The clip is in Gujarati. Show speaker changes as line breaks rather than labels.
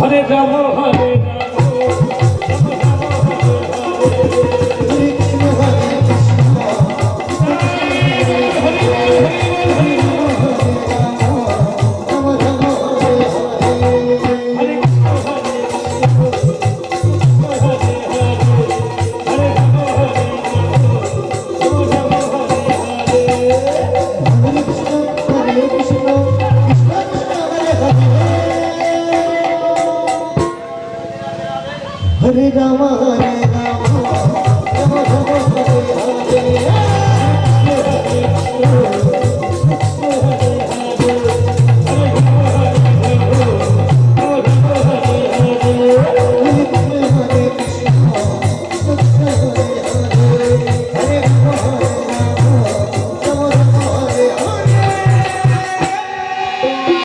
হরে রাম হরে রাম।
হরে রাম হরে রাম।